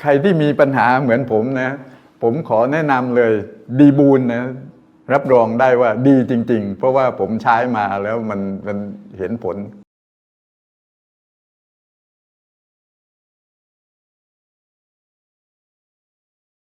ใครที่มีปัญหาเหมือนผมนะ ผมขอแนะนำเลยดีบูลนะ รับรองได้ว่าดีจริง ๆ เพราะว่าผมใช้มาแล้วมันมันเห็นผล